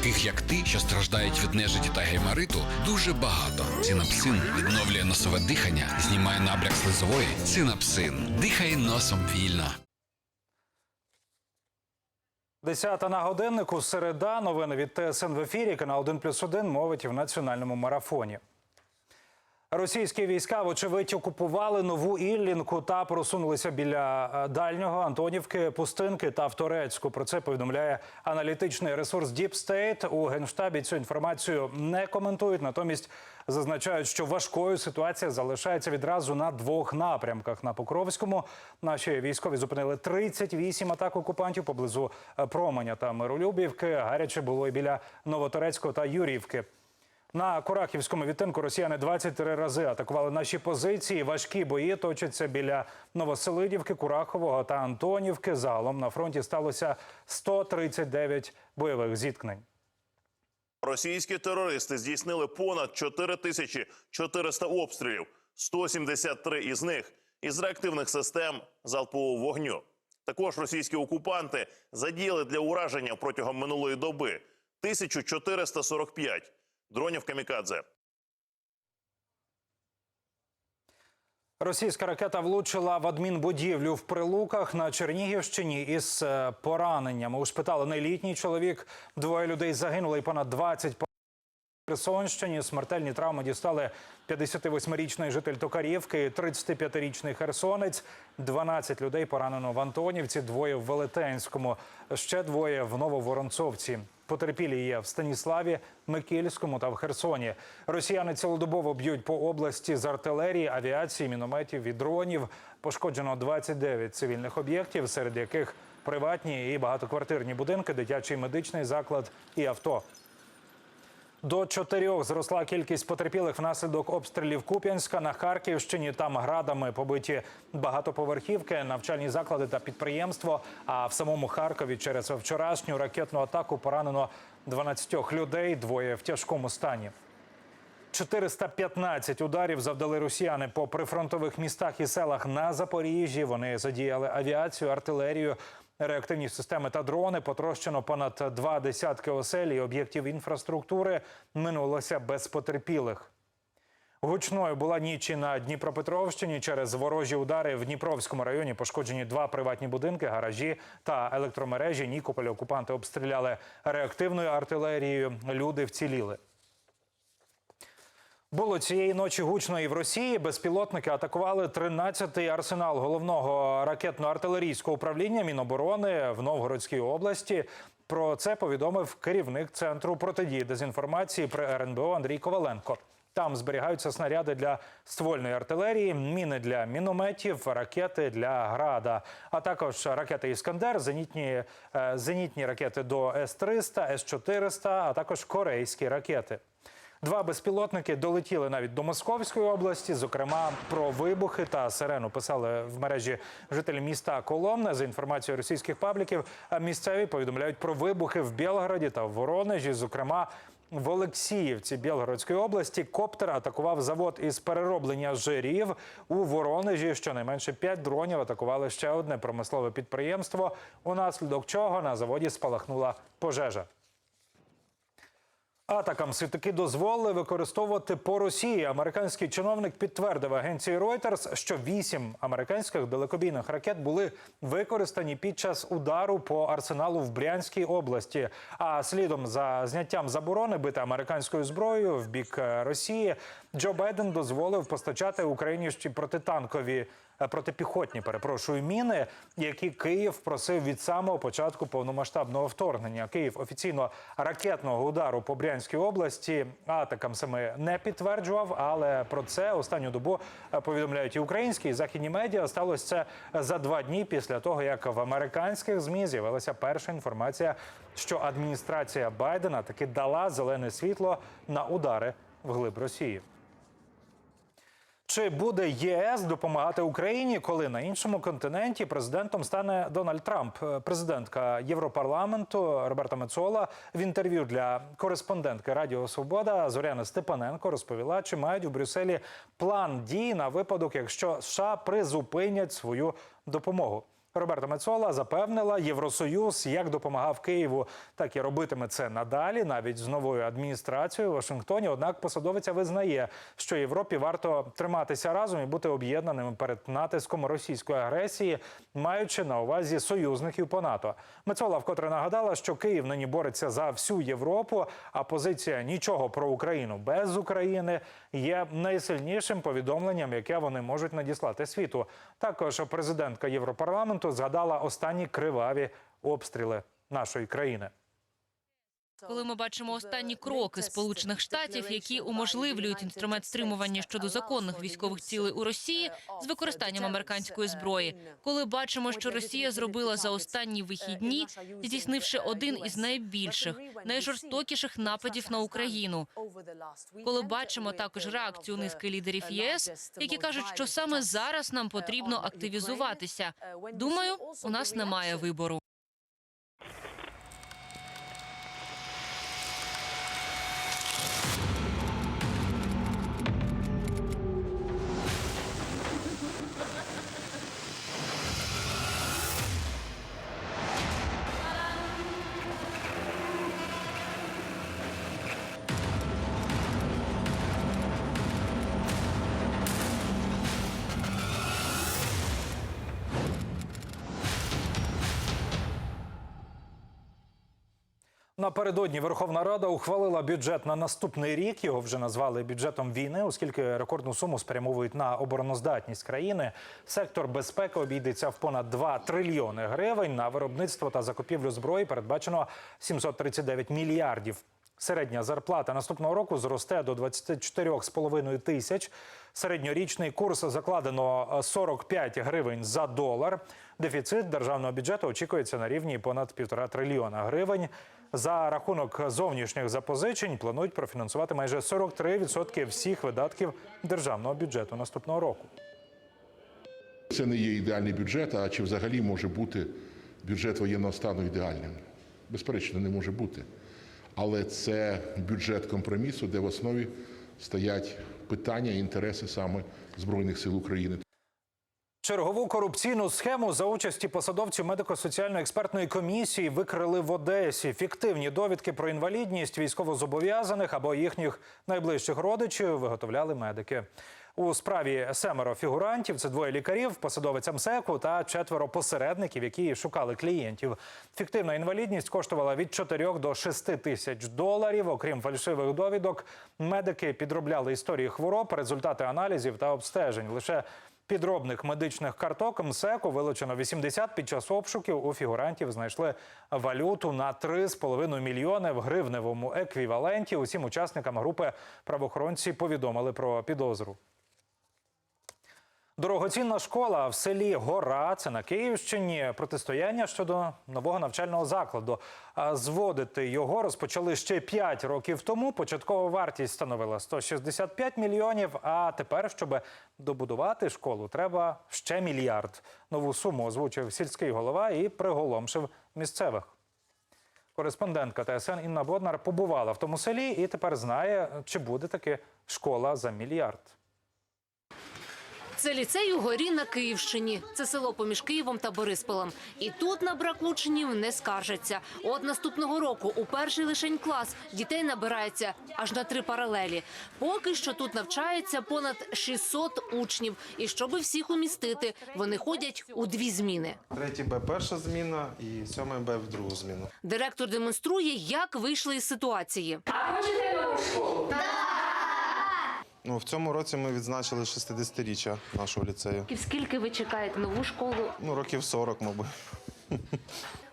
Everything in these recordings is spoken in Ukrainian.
таких як ти, що страждають від нежиті та геймариту, дуже багато. Цинапсин відновлює носове дихання, знімає набряк слизової. Цинапсин. Дихай носом вільно. Десята на годиннику. Середа. Новини від ТСН в ефірі. Канал 1 плюс 1 мовить в національному марафоні. Російські війська, вочевидь, окупували нову Іллінку та просунулися біля е, дальнього Антонівки, Пустинки та Вторецьку. Про це повідомляє аналітичний ресурс Deep State. У генштабі цю інформацію не коментують. Натомість зазначають, що важкою ситуація залишається відразу на двох напрямках. На Покровському наші військові зупинили 38 атак окупантів поблизу е, Променя та Миролюбівки. Гаряче було і біля Новоторецького та Юрівки. На Корахівському відтинку росіяни 23 рази атакували наші позиції. Важкі бої точаться біля Новоселидівки, Курахового та Антонівки. Загалом на фронті сталося 139 бойових зіткнень. Російські терористи здійснили понад 4400 обстрілів, 173 із них із реактивних систем залпового вогню. Також російські окупанти задіяли для ураження протягом минулої доби 1445 дронів камікадзе. Російська ракета влучила в адмінбудівлю в Прилуках на Чернігівщині із е, пораненнями. Ушпиталений літній чоловік. Двоє людей загинули і понад 20 по- Херсонщині. Смертельні травми дістали 58-річний житель Токарівки, і 35-річний херсонець. 12 людей поранено в Антонівці, двоє в Велетенському, ще двоє в Нововоронцовці. Потерпілі є в Станіславі, Микільському та в Херсоні. Росіяни цілодобово б'ють по області з артилерії, авіації, мінометів і дронів. Пошкоджено 29 цивільних об'єктів, серед яких приватні і багатоквартирні будинки, дитячий медичний заклад і авто. До чотирьох зросла кількість потерпілих внаслідок обстрілів Куп'янська на Харківщині. Там градами побиті багатоповерхівки, навчальні заклади та підприємство. А в самому Харкові через вчорашню ракетну атаку поранено 12 людей, двоє в тяжкому стані. 415 ударів завдали росіяни по прифронтових містах і селах на Запоріжжі. Вони задіяли авіацію, артилерію, реактивні системи та дрони. Потрощено понад два десятки осель і об'єктів інфраструктури. Минулося без потерпілих. Гучною була ніч і на Дніпропетровщині. Через ворожі удари в Дніпровському районі пошкоджені два приватні будинки, гаражі та електромережі. Нікополь окупанти обстріляли реактивною артилерією. Люди вціліли. Було цієї ночі гучно і в Росії. Безпілотники атакували 13-й арсенал головного ракетно-артилерійського управління Міноборони в Новгородській області. Про це повідомив керівник центру протидії дезінформації при РНБО Андрій Коваленко. Там зберігаються снаряди для ствольної артилерії, міни для мінометів, ракети для града, а також ракети Іскандер, зенітні, е, зенітні ракети до С-300, С-400, а також корейські ракети. Два безпілотники долетіли навіть до Московської області. Зокрема, про вибухи та сирену писали в мережі жителі міста Коломна. За інформацією російських пабліків, місцеві повідомляють про вибухи в Білгороді та в Воронежі. Зокрема, в Олексіївці Білгородської області коптер атакував завод із перероблення жирів у Воронежі. Щонайменше п'ять дронів атакували ще одне промислове підприємство, унаслідок чого на заводі спалахнула пожежа. Атакам світаки дозволили використовувати по Росії. Американський чиновник підтвердив агенції Reuters, що вісім американських далекобійних ракет були використані під час удару по арсеналу в Брянській області. А слідом за зняттям заборони бити американською зброєю в бік е, Росії, Джо Байден дозволив постачати Україні протитанкові е, протипіхотні, перепрошую, міни, які Київ просив від самого початку повномасштабного вторгнення. Київ офіційно ракетного удару по Брянській області атакам саме не підтверджував, але про це останню добу повідомляють і українські і західні медіа. Сталося це за два дні після того, як в американських змі з'явилася перша інформація, що адміністрація Байдена таки дала зелене світло на удари вглиб Росії. Чи буде ЄС допомагати Україні, коли на іншому континенті президентом стане Дональд Трамп? Е, Президентка Європарламенту Роберта Мецола в інтерв'ю для кореспондентки Радіо Свобода Зоряна Степаненко розповіла, чи мають у Брюсселі план дій на випадок, якщо США призупинять свою допомогу. Роберта Мецола запевнила, Євросоюз як допомагав Києву, так і робитиме це надалі, навіть з новою адміністрацією у Вашингтоні. Однак посадовиця визнає, що Європі варто триматися разом і бути об'єднаними перед натиском російської агресії, маючи на увазі союзників по НАТО. Мецола вкотре нагадала, що Київ нині бореться за всю Європу, а позиція нічого про Україну без України є найсильнішим повідомленням, яке вони можуть надіслати світу. Також президентка Європарламенту згадала останні криваві обстріли нашої країни. Коли ми бачимо останні кроки Сполучених Штатів, які уможливлюють інструмент стримування щодо законних військових цілей у Росії з використанням американської зброї, коли бачимо, що Росія зробила за останні вихідні, здійснивши один із найбільших, найжорстокіших нападів на Україну. Коли бачимо також реакцію низки лідерів ЄС, які кажуть, що саме зараз нам потрібно активізуватися. Думаю, у нас немає вибору. Напередодні Верховна Рада ухвалила бюджет на наступний рік. Його вже назвали бюджетом війни, оскільки рекордну суму спрямовують на обороноздатність країни. Сектор безпеки обійдеться в понад 2 трильйони гривень. На виробництво та закупівлю зброї передбачено 739 мільярдів. Середня зарплата наступного року зросте до 24,5 тисяч. Середньорічний курс закладено е, 45 гривень за долар. Дефіцит державного бюджету очікується на рівні понад півтора трильйона гривень. За рахунок зовнішніх запозичень планують профінансувати майже 43% всіх видатків державного бюджету наступного року. Це не є ідеальний бюджет, а чи взагалі може бути бюджет воєнного стану ідеальним? Безперечно, не може бути. Але це бюджет компромісу, де в основі стоять питання і інтереси саме Збройних сил України. Чергову корупційну схему за участі посадовців медико-соціальної експертної комісії викрили в Одесі. Фіктивні довідки про інвалідність військовозобов'язаних або їхніх найближчих родичів виготовляли медики. У справі семеро фігурантів це двоє лікарів, посадовець МСЕКу та четверо посередників, які шукали клієнтів. Фіктивна інвалідність коштувала від 4 до 6 тисяч доларів. Окрім фальшивих довідок, медики підробляли історії хвороб, результати аналізів та обстежень. Лише Підробних медичних карток МСЕКу вилучено 80 під час обшуків. У фігурантів знайшли валюту на 3,5 мільйони в гривневому еквіваленті. Усім учасникам групи правоохоронці повідомили про підозру. Дорогоцінна школа в селі Гора, це на Київщині. Протистояння щодо нового навчального закладу. Зводити його розпочали ще 5 років тому. Початкова вартість становила 165 мільйонів. А тепер, щоб добудувати школу, треба ще мільярд. Нову суму озвучив сільський голова і приголомшив місцевих. Кореспондентка ТСН Інна Боднар побувала в тому селі і тепер знає, чи буде таки школа за мільярд. Це ліцей у горі на Київщині. Це село поміж Києвом та Борисполем. І тут на брак учнів не скаржаться. От наступного року у перший лишень клас дітей набирається аж на три паралелі. Поки що тут навчається понад 600 учнів. І щоби всіх умістити, вони ходять у дві зміни. Третій Б перша зміна і сьомий Б в другу зміну. Директор демонструє, як вийшли із ситуації. Ну в цьому році ми відзначили 60-річчя нашого ліцею. І Скільки ви чекаєте нову школу? Ну років 40, мабуть.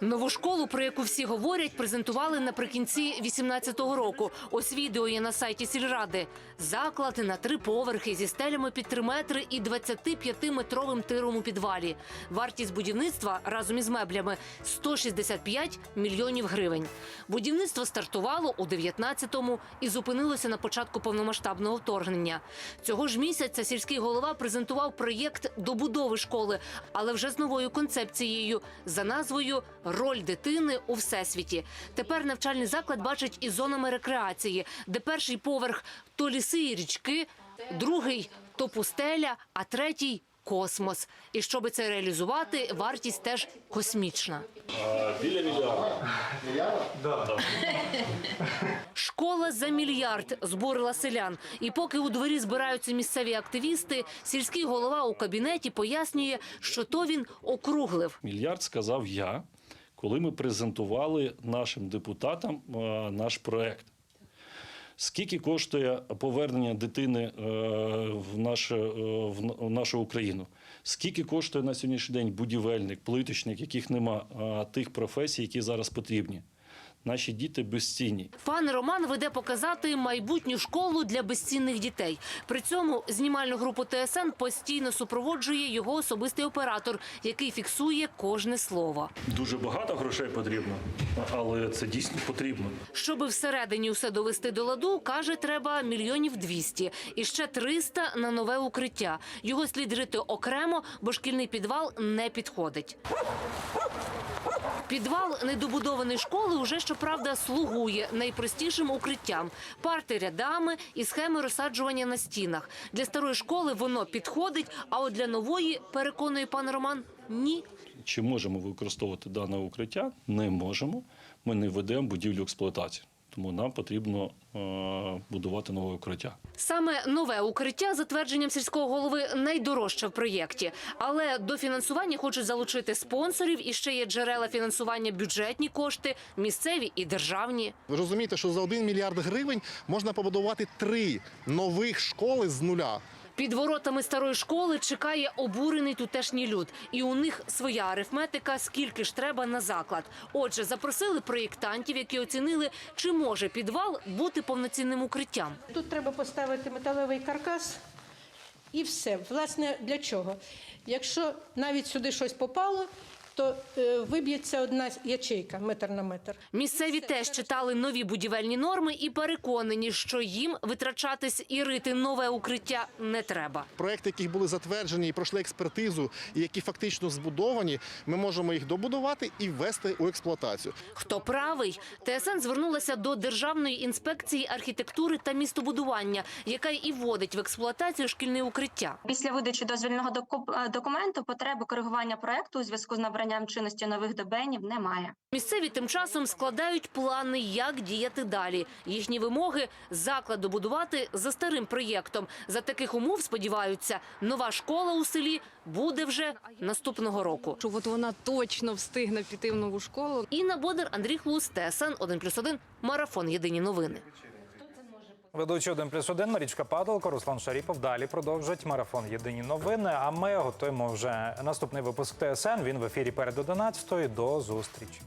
Нову школу, про яку всі говорять, презентували наприкінці 18-го року. Ось відео є на сайті сільради. Заклад на три поверхи зі стелями під 3 метри і 25-метровим тиром у підвалі. Вартість будівництва разом із меблями 165 мільйонів гривень. Будівництво стартувало у 19-му і зупинилося на початку повномасштабного вторгнення. Цього ж місяця сільський голова презентував проєкт добудови школи, але вже з новою концепцією за назвою Роль дитини у всесвіті. Тепер навчальний заклад бачить і зонами рекреації, де перший поверх то ліси і річки, другий то пустеля, а третій космос. І щоби це реалізувати, вартість теж космічна. Біля мільярда. Школа за мільярд збурила селян. І поки у дворі збираються місцеві активісти, сільський голова у кабінеті пояснює, що то він округлив. Мільярд сказав я, коли ми презентували нашим депутатам е, наш проект. Скільки коштує повернення дитини е, в, наше, е, в нашу Україну? Скільки коштує на сьогоднішній день будівельник, плиточник, яких нема тих професій, які зараз потрібні? Наші діти безцінні. Пан Роман веде показати майбутню школу для безцінних дітей. При цьому знімальну групу ТСН постійно супроводжує його особистий оператор, який фіксує кожне слово. Дуже багато грошей потрібно, але це дійсно потрібно. Щоби всередині усе довести до ладу, каже, треба мільйонів двісті. І ще 300 на нове укриття. Його слід рити окремо, бо шкільний підвал не підходить. Підвал недобудованої школи уже, щоправда, слугує найпростішим укриттям. Парти рядами і схеми розсаджування на стінах. Для старої школи воно підходить, а от для нової, переконує пан Роман, ні. Чи можемо використовувати дане укриття? Не можемо. Ми не ведемо будівлю експлуатації. Тому нам потрібно е, будувати нове укриття. Саме нове укриття, за твердженням сільського голови, найдорожче в проєкті. Але до фінансування хочуть залучити спонсорів і ще є джерела фінансування бюджетні кошти, місцеві і державні. Ви розумієте, що за 1 мільярд гривень можна побудувати три нових школи з нуля. Під воротами старої школи чекає обурений тутешній люд. І у них своя арифметика, скільки ж треба на заклад. Отже, запросили проєктантів, які оцінили, чи може підвал бути повноцінним укриттям. Тут треба поставити металевий каркас і все. Власне, для чого? Якщо навіть сюди щось попало, то е, виб'ється одна ячейка метр на метр. Місцеві теж читали нові будівельні норми і переконані, що їм витрачатись і рити нове укриття не треба. Проекти, які були затверджені і пройшли експертизу, і які фактично збудовані, ми можемо їх добудувати і ввести у експлуатацію. Хто правий? ТСН звернулася до Державної інспекції архітектури та містобудування, яка і вводить в експлуатацію шкільне укриття. Після видачі дозвільного е, документу потреби коригування проекту у зв'язку з набранням чинності нових ДБНів немає. Місцеві тим часом складають плани, як діяти далі. Їхні вимоги заклад добудувати за старим проєктом. За таких умов сподіваються, нова школа у селі буде вже наступного року. що от вона точно встигне піти в нову школу. Інна Бодер, Андрій Хлус, ТСН 1+,1, Марафон. Єдині новини. Ведучий один плюс один Марічка Падалко, Руслан Шаріпов. Далі продовжать марафон Єдині новини. А ми готуємо вже наступний випуск ТСН. Він в ефірі перед 11 До зустрічі.